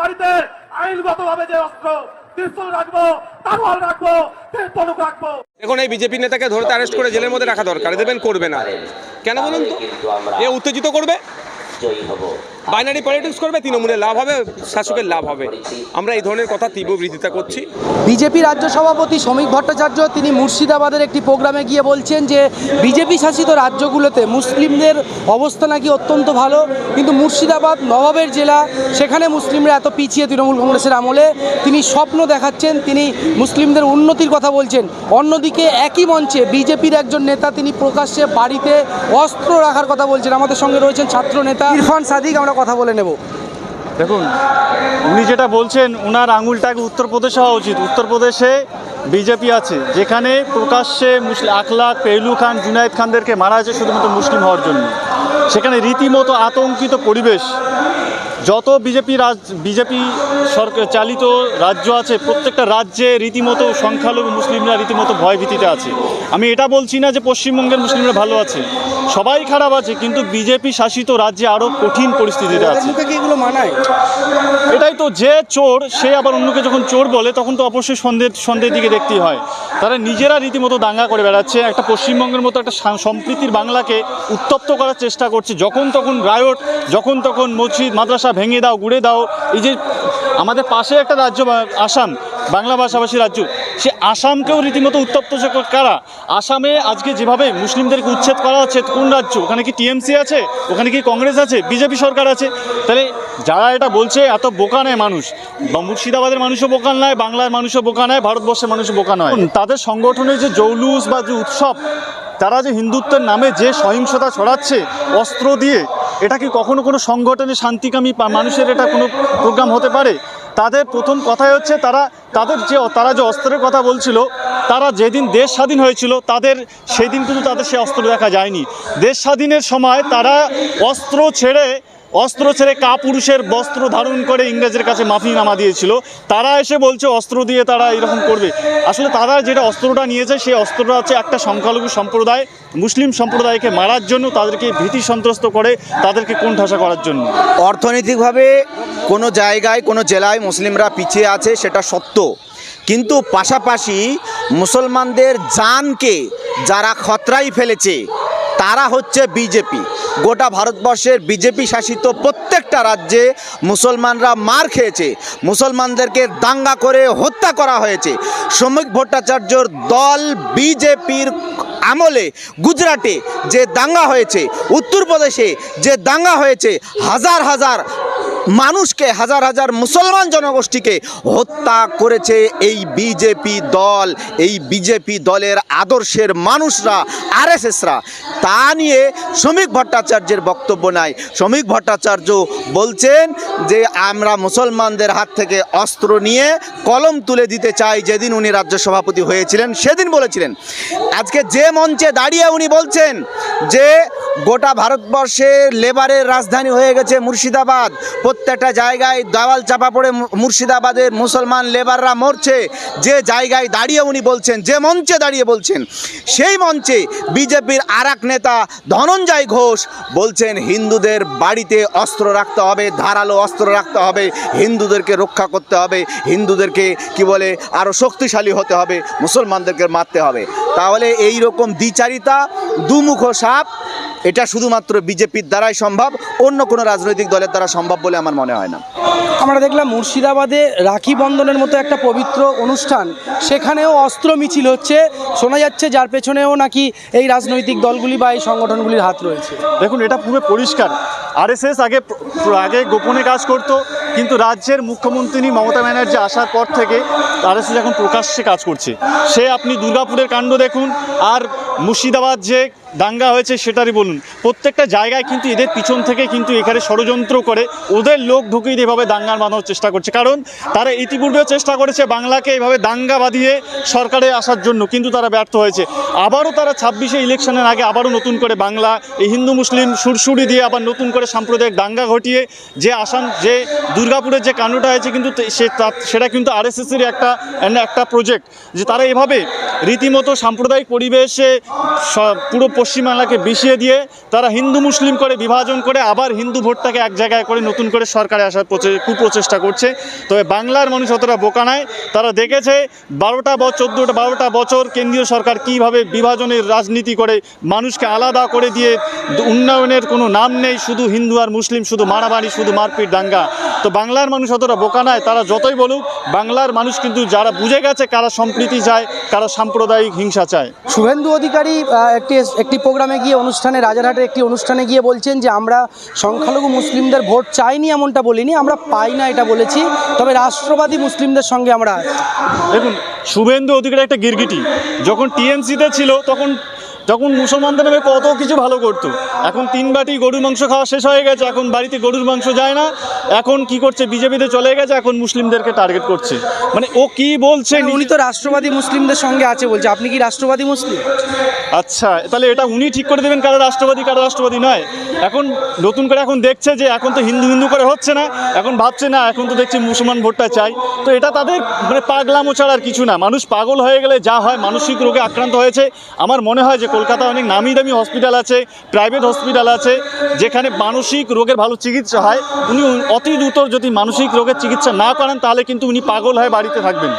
বাড়িতে আইনগত ভাবে যে অস্ত্র পিস্তল রাখব তারওয়াল রাখব তনুক রাখব। এখন এই বিজেপি নেতাকে ধরতে অ্যারেস্ট করে জেলের মধ্যে রাখা দরকার। দেবেন করবে না। কেন বলুন তো? এ উত্তেজিত করবে? বাইনারি পলিটিক্স করবে তৃণমূলের লাভ হবে শাসকের লাভ হবে। আমরা এই ধরনের কথা তীব্র বিরোধিতা করছি। বিজেপি রাজ্য সভাপতি শ্রমিক ভট্টাচার্য তিনি মুর্শিদাবাদের একটি প্রোগ্রামে গিয়ে বলছেন যে বিজেপি শাসিত রাজ্যগুলোতে মুসলিমদের অবস্থা নাকি অত্যন্ত ভালো কিন্তু মুর্শিদাবাদ নবাবের জেলা সেখানে মুসলিমরা এত পিছিয়ে তৃণমূল কংগ্রেসের আমলে। তিনি স্বপ্ন দেখাচ্ছেন তিনি মুসলিমদের উন্নতির কথা বলছেন। অন্যদিকে একই মঞ্চে বিজেপির একজন নেতা তিনি প্রকাশ্যে বাড়িতে অস্ত্র রাখার কথা বলছেন। আমাদের সঙ্গে রয়েছেন ছাত্র নেতা ইরফান সাদিক আমরা কথা বলে নেব। দেখুন, উনি যেটা বলছেন ওনার আঙুলটাকে উত্তরপ্রদেশে হওয়া উচিত। উত্তরপ্রদেশে বিজেপি আছে, যেখানে প্রকাশ্যে মুসলিম আখলাক পেহলু খান, জুনায়েদ খানদেরকে মারা হয়েছে শুধুমাত্র মুসলিম হওয়ার জন্য। সেখানে রীতিমতো আতঙ্কিত পরিবেশ যত বিজেপি রাজ বিজেপি সরকার চালিত রাজ্য আছে প্রত্যেকটা রাজ্যে রীতিমতো সংখ্যালঘু মুসলিমরা রীতিমতো ভয়ভীতিতে আছে। আমি এটা বলছি না যে পশ্চিমবঙ্গের মুসলিমরা ভালো আছে। সবাই খারাপ আছে কিন্তু বিজেপি শাসিত রাজ্যে আরও কঠিন পরিস্থিতিতে আছে। এগুলো মানায়? এটাই তো যে চোর সে আবার অন্যকে যখন চোর বলে তখন তো অবশ্যই সন্দেহ সন্দেহের দিকে দেখতেই হয়। তারা নিজেরা রীতিমতো দাঙ্গা করে বেড়াচ্ছে একটা পশ্চিমবঙ্গের মতো একটা সম্প্রীতির বাংলাকে উত্তপ্ত করার চেষ্টা করছে যখন তখন রায়ট যখন তখন মসজিদ মাদ্রাসা ভেঙে দাও, গুড়ে দাও। এই যে আমাদের পাশে একটা রাজ্য আসাম, বাংলা ভাষাভাষী রাজ্য, সে আসামকেও রীতিমতো উত্তপ্ত কারা? আসামে আজকে যেভাবে মুসলিমদেরকে উচ্ছেদ করা হচ্ছে, কোন রাজ্য? ওখানে কি টিএমসি আছে? ওখানে কি কংগ্রেস আছে? বিজেপি সরকার আছে? তাহলে যারা এটা বলছে, এত বোকা নেয় মানুষ। মুর্শিদাবাদের মানুষও বোকা নয়, বাংলার মানুষও বোকা নয়, ভারতবর্ষের মানুষও বোকা নয়। তাদের সংগঠনের যে জৌলুস বা যে উৎসব, তারা যে হিন্দুত্বের নামে যে সহিংসতা ছড়াচ্ছে, অস্ত্র দিয়ে এটা কি কখনো কোনো সংগঠনে শান্তিকামী মানুষের এটা কোনো প্রোগ্রাম হতে পারে? তাদের প্রথম কথাই হচ্ছে তারা, তাদের যে তারা যে অস্ত্রের কথা বলছিল, তারা যেদিন দেশ স্বাধীন হয়েছিল, তাদের সেই দিন কিন্তু তাদের সে অস্ত্র দেখা যায়নি। দেশ স্বাধীনের সময় তারা অস্ত্র ছেড়ে অস্ত্র ছেড়ে কাপুরুষের বস্ত্র ধারণ করে ইংরেজের কাছে মাফিনামা দিয়েছিল। তারা এসে বলছে, অস্ত্র দিয়ে তারা এরকম করবে। আসলে তারা যেটা অস্ত্রটা নিয়েছে সেই অস্ত্রটা হচ্ছে একটা সংখ্যালঘু সম্প্রদায়। মুসলিম সম্প্রদায়কে মারার জন্য তাদেরকে ভীতি সন্ত্রস্ত করে, তাদেরকে কোণঠাসা করার জন্য। অর্থনৈতিকভাবে কোনো জায়গায়, কোনো জেলায় মুসলিমরা পিছিয়ে আছে, সেটা সত্য। কিন্তু পাশাপাশি মুসলমানদের জানকে যারা খতরাই ফেলেছে তারা হচ্ছে বিজেপি। গোটা ভারতবর্ষের বিজেপি শাসিত প্রত্যেকটা রাজ্যে মুসলমানরা মার খেয়েছে। মুসলমানদেরকে দাঙ্গা করে হত্যা করা হয়েছে। শ্রমিক ভট্টাচার্যর দল বিজেপির আমলে গুজরাটে যে দাঙ্গা হয়েছে, উত্তরপ্রদেশে যে দাঙ্গা হয়েছে, হাজার হাজার মানুষকে হাজার হাজার মুসলমান জনগোষ্ঠীকে হত্যা করেছে এই বিজেপি দল, এই বিজেপি দলের আদর্শের মানুষরা, আরএসএসরা। তা নিয়ে শ্রমিক ভট্টাচার্যের বক্তব্য নাই। শ্রমিক ভট্টাচার্য বলছেন যে, আমরা মুসলমানদের হাত থেকে অস্ত্র নিয়ে কলম তুলে দিতে চাই। যেদিন উনি রাজ্য সভাপতি হয়েছিলেন, সেদিন বলেছিলেন। আজকে যে মঞ্চে দাঁড়িয়ে উনি বলছেন যে গোটা ভারতবর্ষে লেবারের রাজধানী হয়ে গেছে মুর্শিদাবাদ। প্রত্যেকটা জায়গায় দেওয়াল চাপা পড়ে মুর্শিদাবাদের মুসলমান লেবাররা মরছে। যে জায়গায় দাঁড়িয়ে উনি বলছেন, যে মঞ্চে দাঁড়িয়ে বলছেন, সেই মঞ্চে বিজেপির আর নেতা ধনঞ্জয় ঘোষ বলছেন, হিন্দুদের বাড়িতে অস্ত্র রাখতে হবে, ধারালো অস্ত্র রাখতে হবে, হিন্দুদেরকে রক্ষা করতে হবে, হিন্দুদেরকে কি বলে আরও শক্তিশালী হতে হবে, মুসলমানদেরকে মারতে হবে। তাহলে এই রকম দ্বিচারিতা, দুমুখ সাপ এটা শুধুমাত্র বিজেপির দ্বারাই সম্ভব অন্য কোনো রাজনৈতিক দলের দ্বারা সম্ভব বলে আমার মনে হয় না। আমরা দেখলাম মুর্শিদাবাদে রাখি বন্ধনের মতো একটা পবিত্র অনুষ্ঠান সেখানেও অস্ত্র মিছিল হচ্ছে। শোনা যাচ্ছে যার পেছনেও নাকি এই রাজনৈতিক দলগুলি বা এই সংগঠনগুলির হাত রয়েছে। দেখুন এটা পুরো পরিষ্কার। আরএসএস আগে আগে গোপনে কাজ করত কিন্তু রাজ্যের মুখ্যমন্ত্রী মমতা ব্যানার্জি আসার পর থেকে আরএসএস এখন প্রকাশ্যে কাজ করছে। সে আপনি দুর্গাপুরের কাণ্ড দেখুন আর মুর্শিদাবাদ যে দাঙ্গা হয়েছে সেটারই বলুন। প্রত্যেকটা জায়গায় কিন্তু এদের পিছন থেকে কিন্তু এখানে ষড়যন্ত্র করে ওদের লোক ঢুকিয়ে এভাবে দাঙ্গার বাঁধানোর চেষ্টা করছে। কারণ তারা ইতিপূর্বেও চেষ্টা করেছে বাংলাকে এভাবে দাঙ্গা বাঁধিয়ে সরকারে আসার জন্য, কিন্তু তারা ব্যর্থ হয়েছে। আবারও তারা ছাব্বিশে ইলেকশনের আগে আবারও নতুন করে বাংলা, এই হিন্দু, মুসলিম, সুরসুরি দিয়ে আবার নতুন করে সাম্প্রদায়িক দাঙ্গা ঘটিয়ে যে আসাম, যে দুর্গাপুরের যে কাণ্ডটা হয়েছে কিন্তু সে সেটা কিন্তু আরএসএসের একটা একটা প্রজেক্ট যে তারা এভাবে রীতিমতো সাম্প্রদায়িক পরিবেশে পুরো পশ্চিমবাংলাকে বিষিয়ে দিয়ে তারা হিন্দু মুসলিম করে বিভাজন করে আবার হিন্দু ভোটটাকে এক জায়গায় করে নতুন করে সরকারে আসার প্রচে- কুপ্রচেষ্টা করছে। তবে বাংলার মানুষ অতটা বোকা নয়। তারা দেখেছে বারোটা বছর চোদ্দোটা বারোটা বছর কেন্দ্রীয় সরকার কীভাবে বিভাজনের রাজনীতি করে মানুষকে আলাদা করে দিয়ে উন্নয়নের কোনো নাম নেই শুধু হিন্দু আর মুসলিম শুধু মারামারি শুধু মারপিট দাঙ্গা। তো বাংলার মানুষ অতটা বোকা নয় তারা যতই বলুক বাংলার মানুষ কিন্তু যারা বুঝে গেছে কারা সম্প্রীতি চায় কারা সাম্প্রদায়িক হিংসা চায়। শুভেন্দু অধিকারী আহ, একটি একটি প্রোগ্রামে গিয়ে অনুষ্ঠানে, রাজারহাটের একটি অনুষ্ঠানে গিয়ে বলছেন যে, আমরা সংখ্যালঘু মুসলিমদের ভোট চাইনি এমনটা বলিনি, আমরা পাই না এটা বলেছি, তবে রাষ্ট্রবাদী মুসলিমদের সঙ্গে আমরা দেখুন, শুভেন্দু অধিকারী একটা গিরগিটি। যখন টিএমসিতে ছিল, তখন তখন মুসলমানদের নামে কত কিছু ভালো করতো। এখন তিন বাটি গরুর মাংস খাওয়া শেষ হয়ে গেছে এখন বাড়িতে গরুর মাংস যায় না। এখন কি করছে বিজেপিতে চলে গেছে এখন মুসলিমদেরকে টার্গেট করছে। মানে ও কি বলছে মানে উনি তো রাষ্ট্রবাদী মুসলিমদের সঙ্গে আছে বলছে আপনি কি রাষ্ট্রবাদী মুসলিম? আচ্ছা তাহলে এটা উনি ঠিক করে দেবেন কারা রাষ্ট্রবাদী কারা রাষ্ট্রবাদী নয়। এখন নতুন করে এখন দেখছে যে এখন তো হিন্দু হিন্দু করে হচ্ছে না এখন ভাবছে না এখন তো দেখছি মুসলমান ভোটটা চাই। তো এটা তাদের মানে পাগলামো ছাড়া আর কিছু না। মানুষ পাগল হয়ে গেলে যা হয় মানসিক রোগে আক্রান্ত হয়েছে। আমার মনে হয় যে কলকাতায় অনেক নামি দামি হসপিটাল আছে প্রাইভেট হসপিটাল আছে, যেখানে মানসিক রোগের ভালো চিকিৎসা হয়। উনি অতি দ্রুত যদি মানসিক রোগের চিকিৎসা না করেন, তাহলে কিন্তু উনি পাগল হয়ে বাড়িতে থাকবেন।